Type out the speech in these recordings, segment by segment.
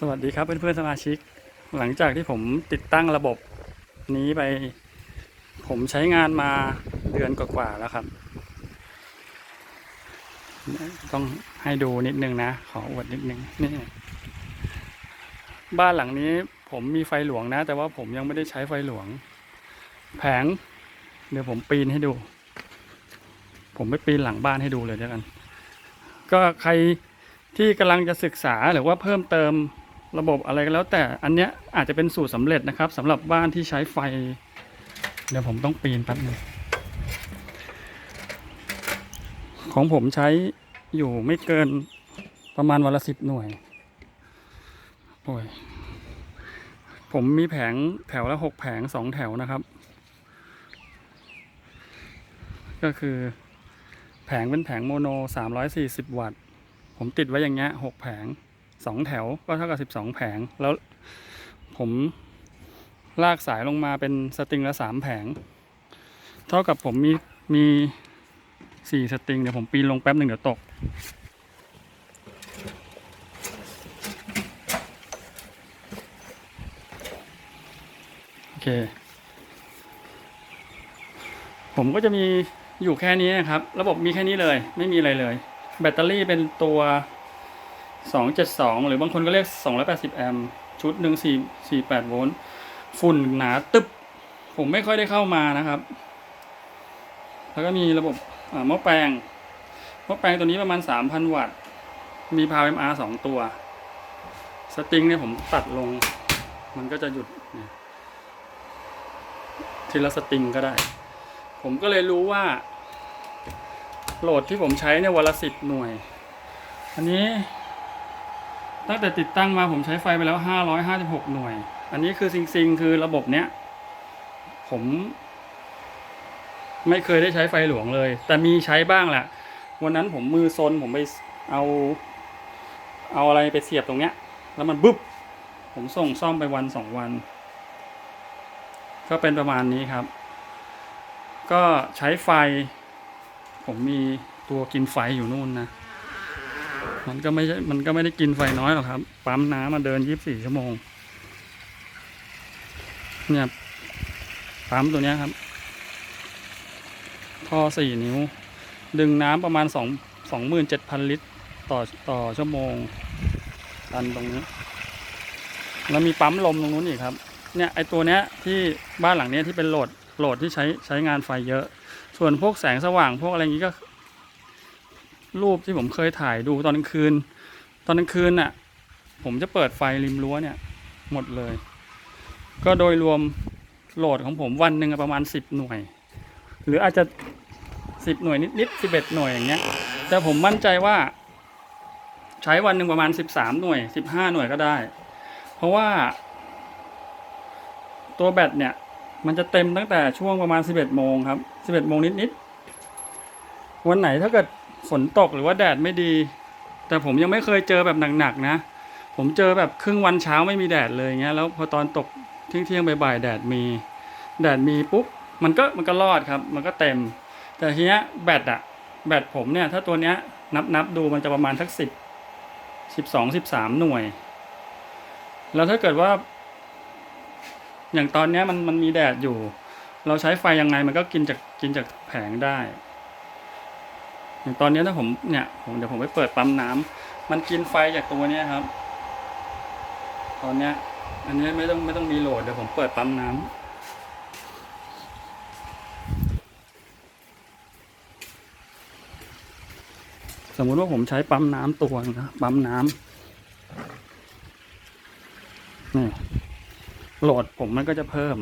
สวัสดีครับเพื่อนๆสมาชิก หลังจากที่ผมติดตั้งระบบนี้ไป ผมใช้งานมาเดือนกว่าๆแล้วครับ ต้องให้ดูนิดนึงนะ ขออวดนิดนึงนี่บ้านหลังนี้ผมมีไฟหลวงนะ แต่ว่าผมยังไม่ได้ใช้ไฟหลวง แผง เดี๋ยวผมปีนให้ดู ผมไปปีนหลังบ้านให้ดูเลยแล้วกัน ก็ใครที่กำลังจะศึกษาหรือว่าเพิ่มเติม ระบบอะไรก็แล้ว แต่อันเนี้ยอาจจะเป็นสูตรสำเร็จนะครับสำหรับบ้านที่ใช้ไฟ เดี๋ยวผมต้องปีนแป๊บนึงของผมใช้อยู่ไม่เกินประมาณวันละสิบหน่วยโอ้ยผมมีแผงแถวละหกแผงสองแถวนะครับ ก็คือแผงเป็นแผงโมโน 340 วัตต์ ผมติดไว้อย่างเงี้ยหกแผง สองแถวก็เท่ากับ12แผง แล้วผมลากสายลงมาเป็นสตริงละสามแผง เท่ากับผมมีมีสี่สตริงเดี๋ยวผมปีนลงแป๊บหนึ่งเดี๋ยวตก โอเค ผมก็จะมีอยู่แค่นี้นะครับ ระบบมีแค่นี้เลย ไม่มีอะไรเลย แบตเตอรี่เป็นตัว 272 หรือบางคนก็เรียก 280 แอมป์ชุดหนึ่ง4 48 โวลต์ฝุ่นหนาตึบ ผมไม่ค่อยได้เข้ามานะครับ แล้วก็มีระบบอ่าหม้อแปลงหม้อแปลงตัวนี้ประมาณ 3,000 วัตต์ มีพาว MR 2ตัว สตริงเนี่ยผมตัดลง มันก็จะหยุด ทีละสตริงก็ได้ ผมก็เลยรู้ว่า โหลดที่ผมใช้เนี่ยวันละสิบหน่วย อันนี้ ตั้งแต่ติดตั้งมาผมใช้ไฟไปแล้วห้าร้อยห้าสิบหกหน่วย อันนี้คือซิงซิงคือระบบเนี้ย ผม ไม่เคยได้ใช้ไฟหลวงเลย แต่มีใช้บ้างแหละ วันนั้นผมมือซนผมไปเอา เอาอะไรไปเสียบตรงเนี้ย แล้วมันบึ๊บ ผมส่งซ่อมไปวันสองวัน ก็เป็นประมาณนี้ครับ ก็ใช้ไฟ ผมมีตัวกินไฟอยู่นู่นนะ มันก็ไม่ใช่มันก็ไม่ได้กินไฟน้อยหรอกครับ ปั๊มน้ำมาเดินยี่บสี่ชั่วโมง เนี่ยปั๊มตัวเนี้ยครับ ท่อสี่นิ้ว ดึงน้ำประมาณสองสองหมื่นเจ็ดพันลิตรต่อต่อชั่วโมงตันตรงนี้ แล้วมีปั๊มลมตรงนู้นอีกครับ เนี่ยไอตัวเนี้ยที่บ้านหลังเนี้ยที่เป็นโหลดโหลดที่ใช้ใช้งานไฟเยอะ ส่วนพวกแสงสว่างพวกอะไรอย่างนี้ก็ รูปที่ผมเคยถ่ายดูตอนกลางคืน ตอนกลางคืนน่ะ ผมจะเปิดไฟริมรั้วเนี่ย หมดเลย ก็โดยรวมโหลดของผมวันหนึ่งประมาณสิบหน่วย หรืออาจจะสิบหน่วยนิดๆสิบเอ็ดหน่วยอย่างเงี้ย แต่ผมมั่นใจว่า ใช้วันหนึ่งประมาณสิบสามหน่วยสิบห้าหน่วยก็ได้ เพราะว่า ตัวแบตเนี่ย มันจะเต็มตั้งแต่ช่วงประมาณ11โมงครับ11โมงนิดๆวันไหนถ้าเกิด ฝนตกหรือว่าแดดไม่ดี แต่ผมยังไม่เคยเจอแบบหนักๆนะ ผมเจอแบบครึ่งวันเช้าไม่มีแดดเลยเงี้ยแล้วพอตอนตกเที่ยงเที่ยงๆบ่ายๆแดดมี แดดมีปุ๊บมันก็มันก็รอดครับ มันก็เต็ม แต่ทีเนี้ยแบตอะแบตผมเนี่ย ถ้าตัวเนี้ยนับนับดูมันจะประมาณสักสิบสิบสองสิบสามหน่วย แล้วถ้าเกิดว่า อย่างตอนเนี้ยมันมันมีแดดอยู่ เราใช้ไฟยังไงมันก็กินจากกินจากแผงได้ อย่างตอนนี้ถ้าผมเนี่ยผมเดี๋ยวผมไปเปิดปั๊มน้ำมันกินไฟจากตัวเนี้ยครับ ตอนเนี้ย อันนี้ไม่ต้องไม่ต้องมีโหลดเดี๋ยวผมเปิดปั๊มน้ำสมมุติว่าผมใช้ปั๊มน้ำตัวนะปั๊มน้ำนี่โหลดผมมันก็จะเพิ่ม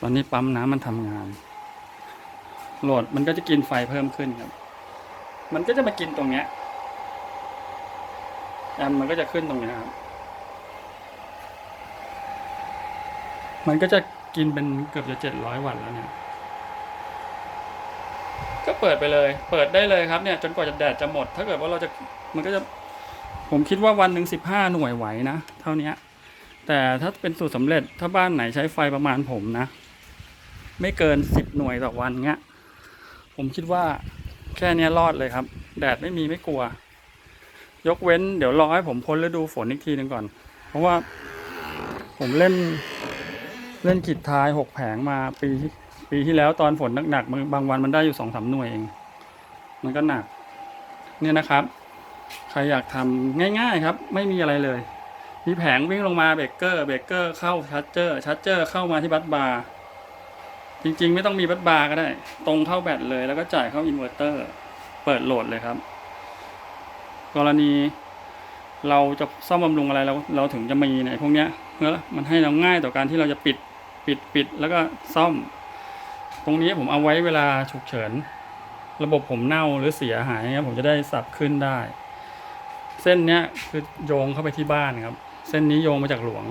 ตอนนี้ปั๊มน้ำมันทำงาน โหลดมันก็จะกินไฟเพิ่มขึ้นครับ มันก็จะมากินตรงเนี้ยแอมมันก็จะขึ้นตรงเนี้ยครับ มันก็จะกินเป็นเกือบจะเจ็ดร้อยวัตต์แล้วเนี่ย ก็เปิดไปเลย เปิดได้เลยครับเนี่ย จนกว่าจะแดดจะหมด ถ้าเกิดว่าเราจะ มันก็จะ ผมคิดว่าวันหนึ่งสิบห้าหน่วยไหวนะ เท่านี้แต่ถ้าเป็นสูตรสำเร็จ ถ้าบ้านไหนใช้ไฟประมาณผมนะ ไม่เกินสิบหน่วยต่อวันเงี้ย ผมคิดว่าแค่นี้รอดเลยครับ แดดไม่มีไม่กลัว ยกเว้นเดี๋ยวรอให้ผมพ้นฤดูฝนอีกทีหนึ่งก่อน เพราะว่าผมเล่นเล่นขีดท้ายหกแผงมาปีปีที่แล้วตอนฝนหนักๆมันบางวันมันได้อยู่สองสามหน่วยเอง มันก็หนัก เนี่ยนะครับ ใครอยากทำง่าย ๆ ครับ ไม่มีอะไรเลย มีแผงวิ่งลงมาเบรกเกอร์เบรกเกอร์เข้าชาร์จเจอร์ชาร์จเจอร์เข้ามาที่บัสบาร์ จริงๆ ไม่ต้องมีบัสบาร์ก็ได้ ตรงเข้าแบตเลย แล้วก็จ่ายเข้าอินเวอร์เตอร์ เปิดโหลดเลยครับ กรณีเราจะซ่อมบำรุงอะไรเราเราถึงจะมีเนี่ยพวกเนี้ยเพื่อมันให้เราง่ายต่อการที่เราจะปิดปิดปิดแล้วก็ซ่อม ตรงนี้ผมเอาไว้เวลาฉุกเฉิน ระบบผมเน่าหรือเสียหายเงี้ยผมจะได้สับขึ้นได้ เส้นเนี้ยคือโยงเข้าไปที่บ้านครับ เส้นนี้โยงมาจากหลวง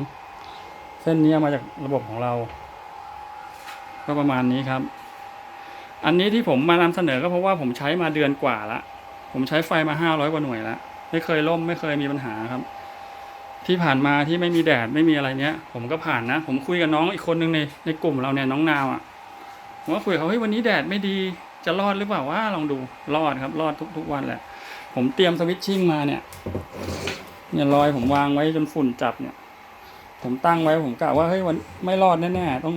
เส้นนี้มาจากระบบของเรา ก็ประมาณนี้ครับ อันนี้ที่ผมมานำเสนอก็เพราะว่าผมใช้มาเดือนกว่าละผมใช้ไฟมาห้าร้อยกว่าหน่วยแล้วไม่เคยล่มไม่เคยมีปัญหาครับ ที่ผ่านมาที่ไม่มีแดดไม่มีอะไรเนี้ย ผมก็ผ่านนะ ผมคุยกับน้องอีกคนหนึ่งในในกลุ่มเราเนี่ยน้องนาวอะผมก็คุยกับเขาเฮ้ยวันนี้แดดไม่ดีจะรอดหรือเปล่าว่าลองดูรอดครับ รอดทุกทุกวันแหละ ผมเตรียมสวิตชิ่งมาเนี่ย เนี่ยรอยผมวางไว้จนฝุ่นจับเนี่ย ผมตั้งไว้ผมกะว่าเฮ้ยวันไม่รอดแน่ๆต้อง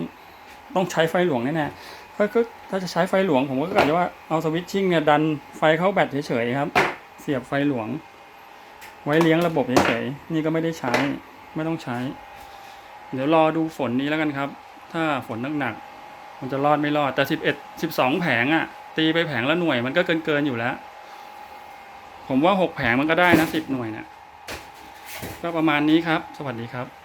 ต้องใช้ไฟหลวงแน่ๆถ้าก็ถ้าจะใช้ไฟหลวงผมก็กะว่าเอาสวิตชิ่งเนี่ยดันไฟเข้าแบตเฉยๆครับ เสียบไฟหลวง ไว้เลี้ยงระบบเฉยๆนี่ก็ไม่ได้ใช้ไม่ต้องใช้ เดี๋ยวรอดูฝนนี้แล้วกันครับ ถ้าฝนหนักๆมันจะรอดไม่รอดแต่สิบเอ็ดสิบสองแผงอะตีไปแผงละหน่วยมันก็เกินเกินๆอยู่แล้ว ผมว่าหกแผงมันก็ได้นะสิบหน่วยเนี่ยก็ประมาณนี้ครับ สวัสดีครับ